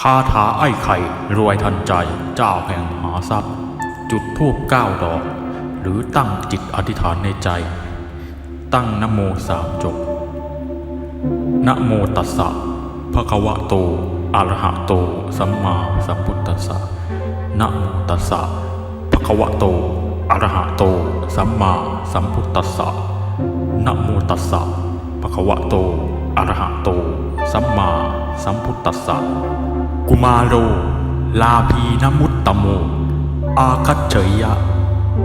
คาถาไอ้ไข่รวยทันใจเจ้าแห่งมหาทรัพย์ จุดทูบเก้าดอก หรือตั้งจิตอธิษฐานในใจ ตั้งนโมสามจบนโมตัสสะภะคะวะโตอะระหะโต สัมมาสัมพุทธัสสะนโมตัสสะภะคะวะโตอะระหะโต สัมมาสัมพุทธัสสะนโมตัสสะภะคะวะโตอะระหะโต สัมมาสัมพุทธัสสะ มารโร ลาภีนมุตตโม อาคัจเฉยยะ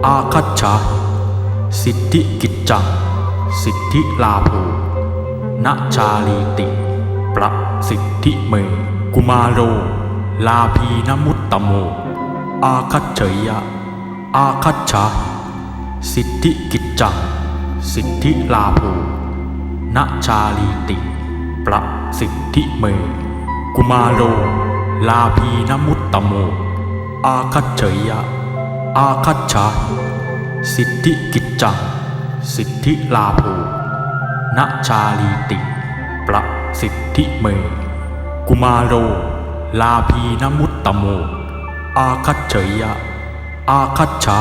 อาคัจฉาสิทธิกิจจัง สิทธิลาโภณชาลีติ ประสิทธิเม กุมารโร ลาภีนมุตตโม อาคัจเฉยยะ อาคัจฉาสิทธิกิจจัง สิทธิลาโภณชาลีติ ประสิทธิเมกุมารโร ลาภีนมุตตโม อาคัจเฉยยะ อาคัจฉาสิทธิกิจจัง สิทธิลาโภณชาลีติ ประสิทธิเม กุมาโร ลาภีนมุตตโม อาคัจเฉยยะ อาคัจฉา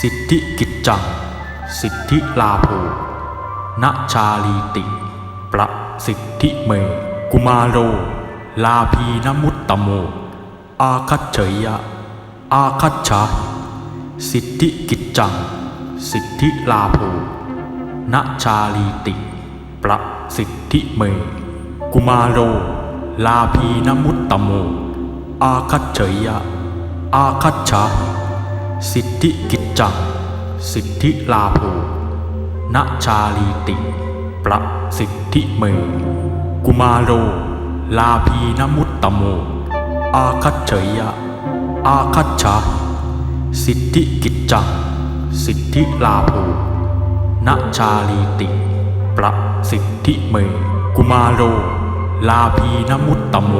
สิทธิกิจจัง สิทธิลาโภณชาลีติ ประสิทธิเม กุมาโร ลาภีนมุตตโม อาคัจเฉยยะ อาคัจฉาสิทธิกิจจัง สิทธิลาโภณชาลีติ ประสิทธิเม กุมารโร ลาภีนมุตตโม อาคัจเฉยยะ อาคัจฉาสิทธิกิจจัง สิทธิลาโภณชาลีติ ประสิทธิเม กุมารโร ลาภีนมุตตโม อาคัจเฉยยะ อาคัจฉาสิทธิกิจจัง สิทธิลาโภณชาลีติ ประสิทธิเม กุมารโร ลาภีนมุตตโม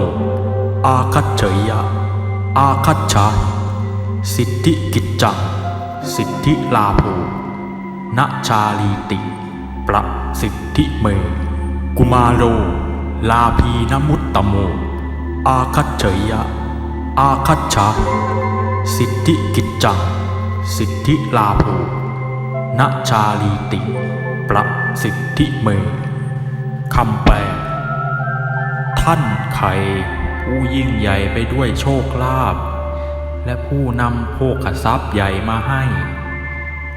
อาคัจเฉยยะ อาคัจฉาสิทธิกิจจัง สิทธิลาโภณชาลีติ ประสิทธิเม กุมารโร ลาภีนมุตตโม อาคัจเฉยยะ อาคัจฉาสิทธิกิจจัง สิทธิลาโภณชาลีติ ประสิทธิเมคำแปล ท่านไข่ผู้ยิ่งใหญ่ไปด้วยโชคลาภและผู้นำโภคทรัพย์ใหญ่มาให้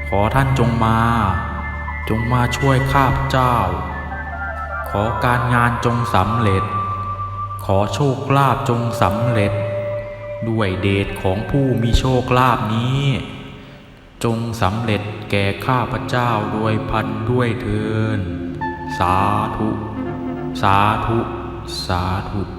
ขอท่านจงมา จงมาช่วยข้าพเจ้า ขอการงานจงสำเร็จ ขอโชคลาภจงสำเร็จ ด้วยเดชของผู้มีโชคลาภนี้ จงสำเร็จแก่ข้าพเจ้าโดยพันด้วยเทินสาธุ สาธุ สาธุ